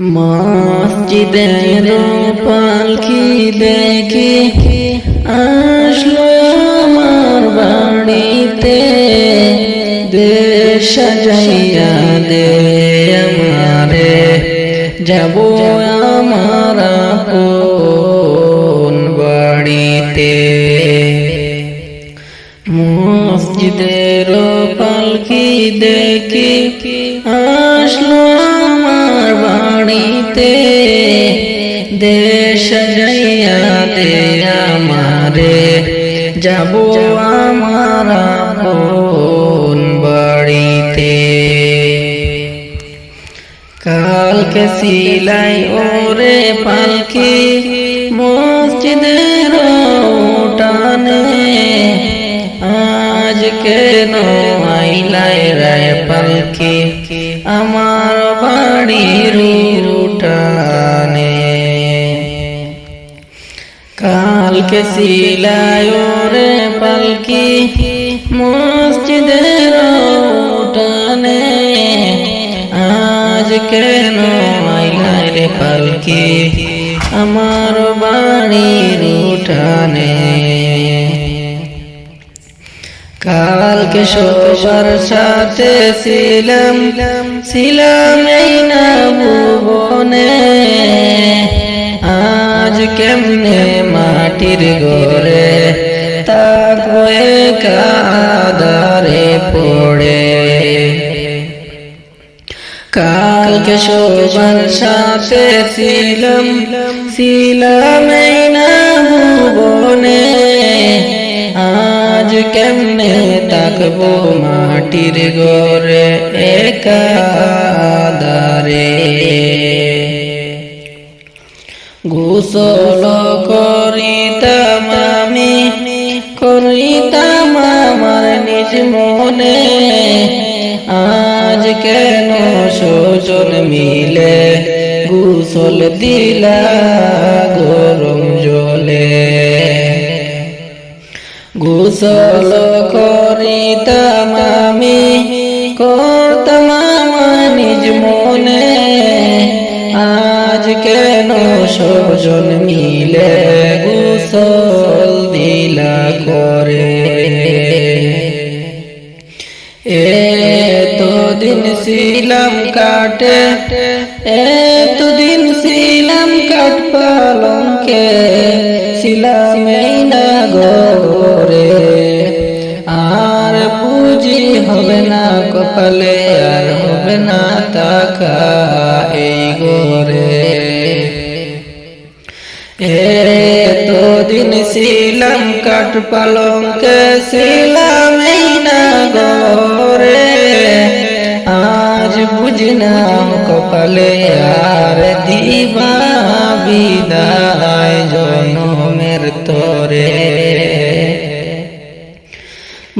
মসজিদের পালকি দেখি আসলো আমার বাড়িতে? দেশ সাজাইয়া দে আমারে, যাব আমার আপন বাড়িতে। মসজিদের পালকি দেখি বাড়িতে দেশ দে আমারে যাব আমার বাড়িতে। কালকে সিলাই ওরে পালকি, মসজিদের উঠানে। আজ কেন আইলাই রায় পালকি? আমার বাড়ির কালকে সিলাই ওরে পালকি মসজিদের উঠানে। আজ কেন আইলাই রে পালকি আমার বাড়ির উঠানে? কালকে সবার সাথে ছিলাম ছিলাম এই না ভুবনে আজ কেমনে মাটির ঘরে? তাকে কাদারে পড়ে। কালকে সবার সাথে ছিলাম ছিলাম না ভুবনে আজ কেমনে তাকবো মাটির ঘরে? একাদারে গোসল করিতাম আমি, করিতাম আমার নিজ মনে। আজ কেন সজন মিলে গোসল দিলা গরম জলে? গোসল করিতাম আমি, করতাম নিজ মনে। আজ কেন সজন মিলে গোসল দিলা করে। এতদিন ছিলাম কাটে এ এতদিন ছিলাম কাট পালঙ্কে, ছিলাম এই না গরে আর পুঁজি হবে না কপালে, আর হবে না তাকা এই গরে এতদিন ছিলাম কাঠ পালঙ্কে ছিলাম এই না গরে আজ বুঝলাম কপালে আর দিবা বিদায় জনমের তরে।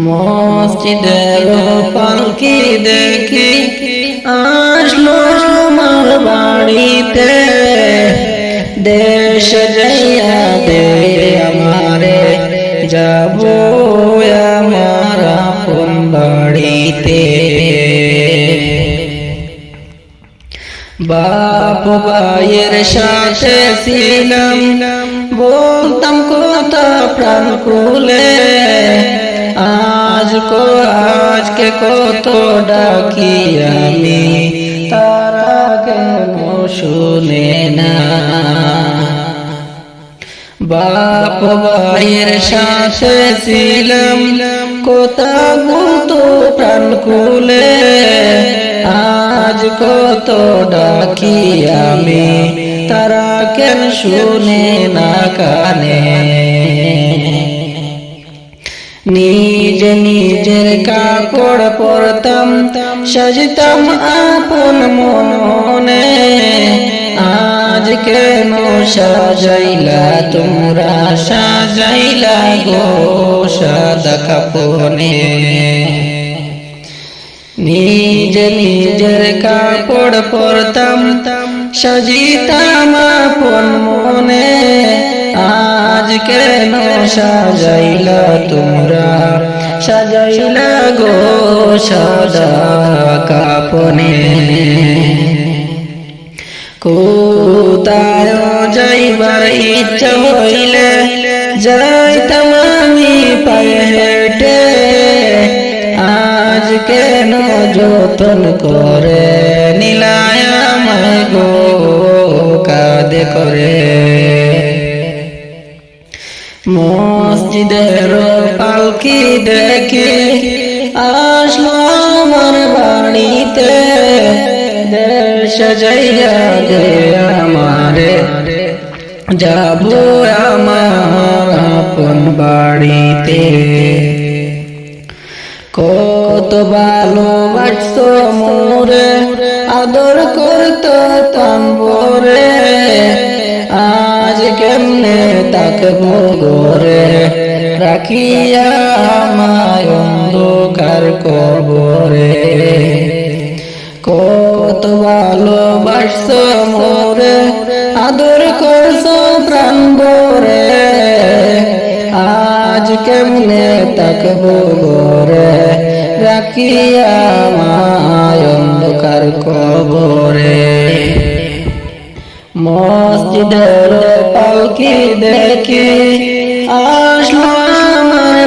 মসজিদের পালকি দেখি, আসলো আমার বাড়িতে। দেশ যাইয়া দে আমারে যাব আমার আপন বাড়িতে বাপ ভাইয়ের সাথে ছিলাম বলতাম কথা প্রাণ খুলে আজ কো আজকে কত ডাকি আমি তারা কেন শুনে বাপ ভাইয়ের সাথে ছিলাম। কোথা তো প্রাণ কুলে আজ কত ডাকি আমি। তারা কেন শুনে না কানে? নিজ নিজের কাপড় পরতাম, সাজতাম আপন মনে। আজ কেন সাজাইলা তোমরা? সাজাইলা গো সাদা কাপনে নিজ নিজের কাপড় পরতাম, সাজিতাম আপন মনে। কেন সাজাইলা তোমরা। সাজাইলা গো সাদা কাপনে। কোথায় যাইবার ইচ্ছা হইলে যাইতাম আমি পায়ে হেঁটে আজ কেন যতন করে নীলায় আমায় গো কাদে করে। মসজিদের পালকি দেখে আসলো আমার বাড়িতে। গে আমারে যাব আমার আপন বাড়িতে। কত ভালোবাসত মোরে, আদর করত তাম্বরে। আজ কেমনে তাকে গোরে। রাখিয়া আমায় অন্ধকার কবরে। কত ভালোবাসত মোরে, আদর করছ প্রাণ বরে আজ কেমনে তাকবো গোরে? রাখিয়া মায় অন্ধকার কবরে। মসজিদের পালকি দেখি আসলো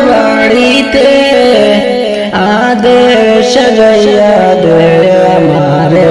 বাড়িতে আদেশ যাইয়া দে আমারে